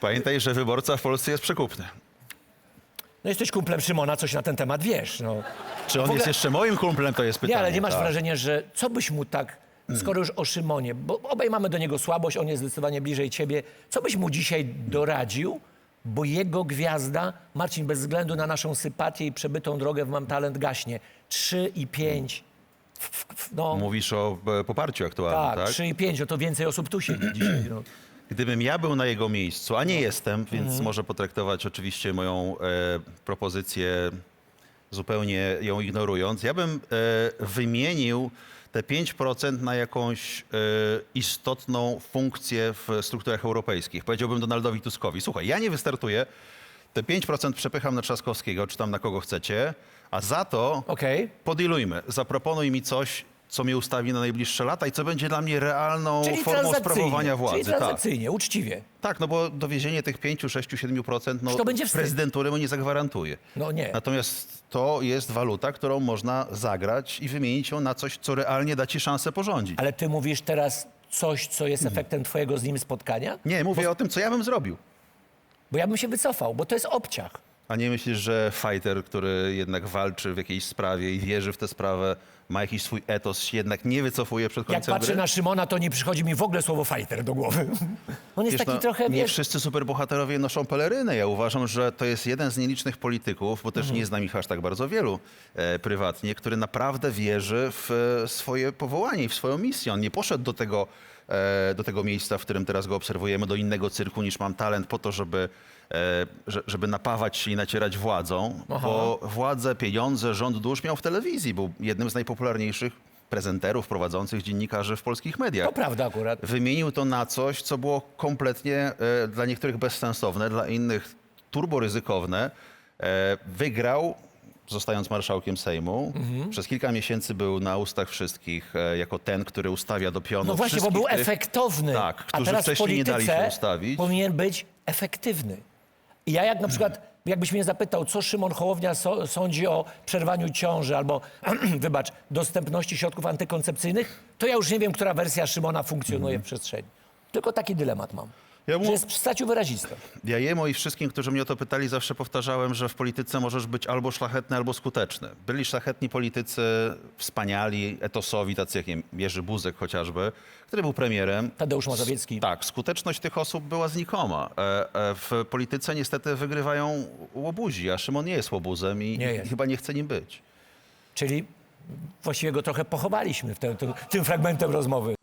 Pamiętaj, że wyborca w Polsce jest przekupny. No jesteś kumplem Szymona, coś na ten temat wiesz. No. Czy on ogóle- jest jeszcze moim kumplem, to jest pytanie. Nie, ale nie masz tak. wrażenia, że co byś mu tak, skoro już o Szymonie, bo obaj mamy do niego słabość, on jest zdecydowanie bliżej ciebie, co byś mu dzisiaj doradził, bo jego gwiazda, Marcin, bez względu na naszą sympatię i przebytą drogę w Mam Talent gaśnie. 3 i 5. No, Mówisz o e, poparciu aktualnym, tak, tak? 3 i 5, no to więcej osób tu siedzi dzisiaj. No. Gdybym ja był na jego miejscu, a nie jestem, więc Mhm. może potraktować oczywiście moją e, propozycję zupełnie ją ignorując, ja bym e, wymienił te 5% na jakąś e, istotną funkcję w strukturach europejskich. Powiedziałbym Donaldowi Tuskowi, słuchaj, ja nie wystartuję, te 5% przepycham na Trzaskowskiego, czy tam na kogo chcecie, a za to Okej. podilujmy, zaproponuj mi coś, co mnie ustawi na najbliższe lata i co będzie dla mnie realną Czyli formą transakcyjnie, sprawowania władzy. Czyli tak. transakcyjnie, uczciwie. Tak, no bo dowiezienie tych 5, 6, 7% no, To będzie wstyd. prezydentury mu nie zagwarantuje. No nie. Natomiast to jest waluta, którą można zagrać i wymienić ją na coś, co realnie da ci szansę porządzić. Ale ty mówisz teraz coś, co jest efektem twojego z nim spotkania? Nie, mówię o tym, co ja bym zrobił. Bo ja bym się wycofał, bo to jest obciach. A nie myślisz, że fighter, który jednak walczy w jakiejś sprawie i wierzy w tę sprawę, ma jakiś swój etos, się jednak nie wycofuje przed Jak końcem patrzę gry? na Szymona, to nie przychodzi mi w ogóle słowo fighter do głowy. On jest Wiesz, taki no, trochę, nie wiesz... wszyscy superbohaterowie noszą pelerynę. Ja uważam, że to jest jeden z nielicznych polityków, bo też Mhm. nie znam ich aż tak bardzo wielu e, prywatnie, który naprawdę wierzy w e, swoje powołanie i w swoją misję. On nie poszedł do tego, e, do tego miejsca, w którym teraz go obserwujemy, do innego cyrku niż mam talent po to, żeby, e, że- żeby napawać się i nacierać władzą, bo władzę, pieniądze, rząd dusz miał w telewizji. Był jednym z najpopularniejszych prezenterów, prowadzących dziennikarzy w polskich mediach To prawda akurat. wymienił to na coś, co było kompletnie e, dla niektórych bezsensowne, dla innych turboryzykowne. E, wygrał, zostając marszałkiem Sejmu. Mhm. Przez kilka miesięcy był na ustach wszystkich e, jako ten, który ustawia do pionu No właśnie, bo wszystkich był tych- efektowny. Tak, a którzy teraz w wcześniej nie dali się polityce ustawić. powinien być efektywny. I ja jak na przykład, jakbyś mnie zapytał, co Szymon Hołownia so, sądzi o przerwaniu ciąży albo, wybacz, dostępności środków antykoncepcyjnych, to ja już nie wiem, która wersja Szymona funkcjonuje w przestrzeni. Tylko taki dylemat mam. Ja mu- Że jest w staciu wyrazistą. Ja jemu i wszystkim, którzy mnie o to pytali, zawsze powtarzałem, że w polityce możesz być albo szlachetny, albo skuteczny. Byli szlachetni politycy, wspaniali, etosowi, tacy jak nie wiem, Jerzy Buzek chociażby, który był premierem. Tadeusz Mazowiecki. Tak, skuteczność tych osób była znikoma. E, e, W polityce niestety wygrywają łobuzi, a Szymon nie jest łobuzem i Nie jest. chyba nie chce nim być. Czyli właściwie go trochę pochowaliśmy w tym, tym, tym fragmentem rozmowy.